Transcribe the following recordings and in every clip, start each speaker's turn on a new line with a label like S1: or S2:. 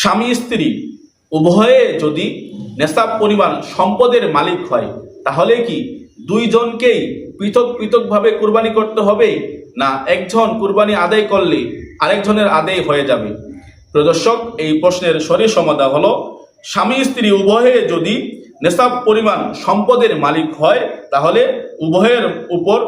S1: স্বামী স্ত্রী, উভয়ে যদি নেশাব পরিমাণ সম্পদের মালিক হয়, তাহলে কি দুইজনকেই পৃথক পৃথকভাবে কুরবানি করতে হবে? না, একজন কুরবানি আদায় করলে আরেকজনের আদায় হয়ে যাবে। প্রদর্শক এই প্রশ্নের সঠিক সমাধান হলো, স্বামী স্ত্রী উভয়ে যদি নেশাব পরিমাণ সম্পদের মালিক হয়, তাহলে উভয়ের উপর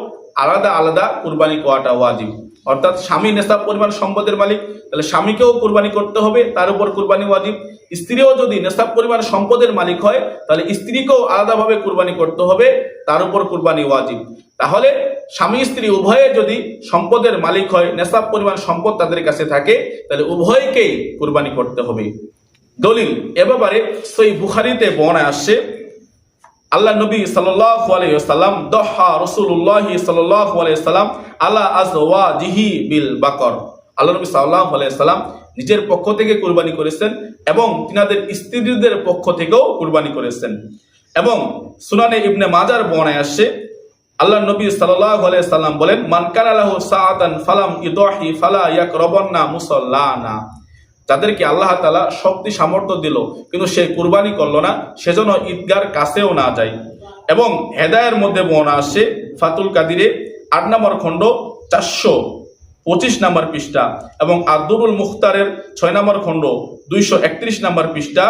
S1: আলাদা আলাদা কুরবানি করাটা ওয়াজিব। অর্থাৎ স্বামী নেশাব পরিমাণ সম্পদের মালিক, তাহলে স্বামীকেও কুরবানি করতে হবে, তার উপর কুরবানি ওয়াজিব। স্ত্রীও যদি নেশাব পরিমাণ সম্পদের মালিক হয়, তাহলে স্ত্রীকেও আলাদাভাবে কুরবানি করতে হবে, তার উপর কুরবানি ওয়াজিব। তাহলে স্বামী স্ত্রী উভয়ে যদি সম্পদের মালিক হয় নেশাব পরিমাণ সম্পদ তাদের কাছে থাকে, তাহলে উভয়কেই কুরবানি করতে হবে। দলিল, এ ব্যাপারে সই বুখারিতে বর্ণায় আসছে। আল্লাহ নবী সাল্লাল্লাহু আলাইহি ওয়াসাল্লাম, দহা রাসূলুল্লাহ সাল্লাল্লাহু আলাইহি ওয়াসাল্লাম আলা আজওয়াজিহি বিল বাকর। আল্লাহ নবী সাল্লাল্লাহু আলাইহি ওয়াসাল্লাম নিজের পক্ষ থেকে কুরবানি করেছেন এবং তিনাদের স্ত্রীদের পক্ষ থেকেও কুরবানি করেছেন। এবং সুনানে ইবনে মাজার বর্ণায় আসছে আল্লাহ নবী সাল্লাল্লাহু আলাইহি সাল্লাম বলেন, মান কানা লাহু ফালাম ইদহি ফালা ইয়াকরাবান্না মুসাল্লানা। যাদেরকে আল্লাহ তালা শক্তি সামর্থ্য দিল, কিন্তু সে কুরবানি করল না, সেজন্য ঈদগার কাছেও না যায়। এবং হেদায়ের মধ্যে বর্ণা আসছে ফাতুল কাদিরে আট নম্বর খণ্ড, চারশো পঁচিশ নম্বর পৃষ্ঠা এবং আব্দুরুল মুখতারের ছয় নম্বর খণ্ড, দুইশো একত্রিশ নম্বর পৃষ্ঠা।